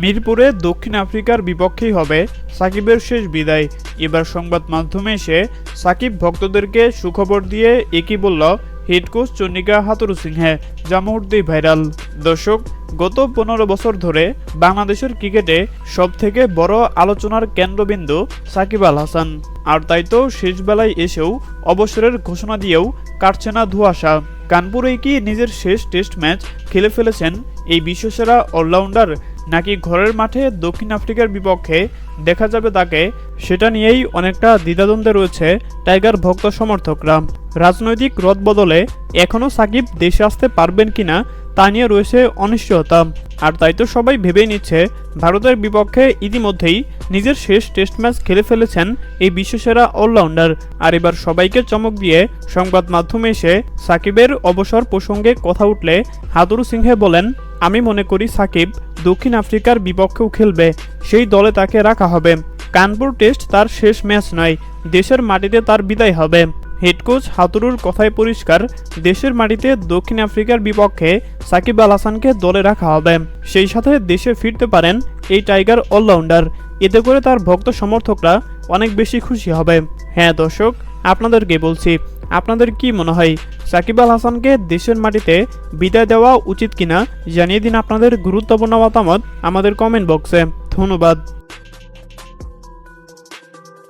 মিরপুরে দক্ষিণ আফ্রিকার বিপক্ষেই হবে সাকিবের শেষ বিদায়। এবার সংবাদ মাধ্যমে এসে সাকিব ভক্তদেরকে সুখবর দিয়ে একই বলল head coach Chandika Hathurusinghe, যা মুহূর্তেই ভাইরাল। দর্শক, গত পনেরো বছর ধরে বাংলাদেশের ক্রিকেটে সব থেকে বড় আলোচনার কেন্দ্রবিন্দু সাকিব আল হাসান। আর তাই তো শেষ বেলায় এসেও অবসরের ঘোষণা দিয়েও কাটছে না ধোঁয়াশা। কানপুরেই কি নিজের শেষ টেস্ট ম্যাচ খেলে ফেলেছেন এই বিশ্বসেরা অলরাউন্ডার নাকি ঘরের মাঠে দক্ষিণ আফ্রিকার বিপক্ষে দেখা যাবে তাকে, সেটা নিয়েই অনেকটা দ্বিধাদ্বন্দ্বে রয়েছে টাইগার ভক্ত সমর্থকরা। রাজনৈতিক রদ বদলে এখনও সাকিব দেশে আসতে পারবেন কিনা তা নিয়ে রয়েছে অনিশ্চয়তা। আর তাই তো সবাই ভেবেই নিচ্ছে ভারতের বিপক্ষে ইতিমধ্যেই নিজের শেষ টেস্ট ম্যাচ খেলে ফেলেছেন এই বিশ্বসেরা অলরাউন্ডার। আর এবার সবাইকে চমক দিয়ে সংবাদ মাধ্যমে এসে সাকিবের অবসর প্রসঙ্গে কথা উঠলে হাতুরু সিংহে বলেন, আমি মনে করি সাকিব দক্ষিণ আফ্রিকার বিপক্ষেও খেলবে, সেই দলে তাকে রাখা হবে। কানপুর টেস্ট তার শেষ ম্যাচ নয়, দেশের মাটিতে তার বিদায় হবে। হেড কোচ হাতুরুর কথায় পরিষ্কার, দেশের মাটিতে দক্ষিণ আফ্রিকার বিপক্ষে সাকিব আল হাসানকে দলে রাখা হবে। সেই সাথে দেশে ফিরতে পারেন এই টাইগার অলরাউন্ডার, এতে করে তার ভক্ত সমর্থকরা অনেক বেশি খুশি হবে। হ্যাঁ দর্শক, আপনাদেরকে বলছি আপনাদের কি মনে হয়, সাকিব আল হাসানকে দেশের মাটিতে বিদায় দেওয়া উচিত কিনা জানিয়ে দিন আপনাদের গুরুত্বপূর্ণ মতামত আমাদের কমেন্ট বক্সে ধন্যবাদ।